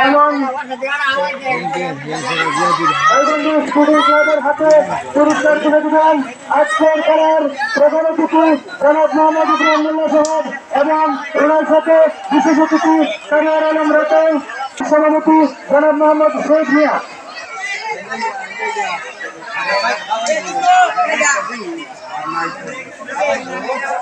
এবং identity student হাতে পুরস্কার তুলে দিবেন আজকের খেলার প্রধান অতিথি জনাব মোহাম্মদ এবং বিশেষ অতিথি সানোয়ার আলম রতন সভাপতি জনাব মোহাম্মদ শহীদ মিয়া বাংলাদেশ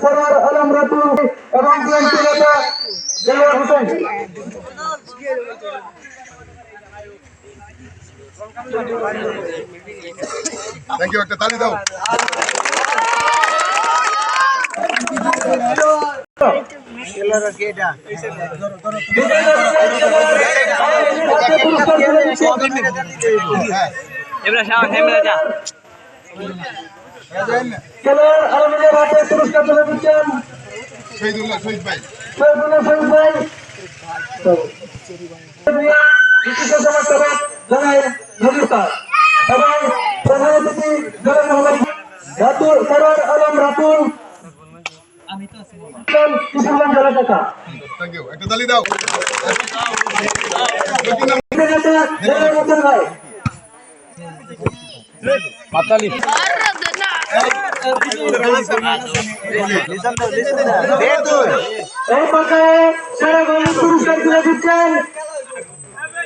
সরোয়ার- আলম রাতুল এবং বিএনপি নেতা জলিয়া হোসেন। থ্যাংক ইউ একটা তালি দাও। এবার সামনে যা। খেলোয়াড় আলমের হাতে পুরস্কার তুলে দিচ্ছেন শহীদুল্লাহ শহীদ ভাই সৈয়দুল্লাহ শহীদ ভাই বিশিষ্ট সমাজসেবক জনাই নবী স্যার এবং প্রধান অতিথি জনাব মোহাম্মদ রাতুল সরোয়ার আলম রাতুল কিশোরগঞ্জ জেলা শাখা থ্যাংক ইউ একটা তালি দাও নেতা জনাব হোসেন ভাই পাতালি এই পর্যায়ে সেরা গোল্ড পুরস্কার তুলে দিচ্ছেন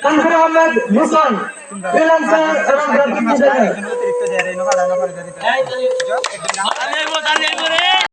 কানফুর আহমেদ মিশন ফ্রিল্যান্সার এবং গ্রাফিক ডিজাইনার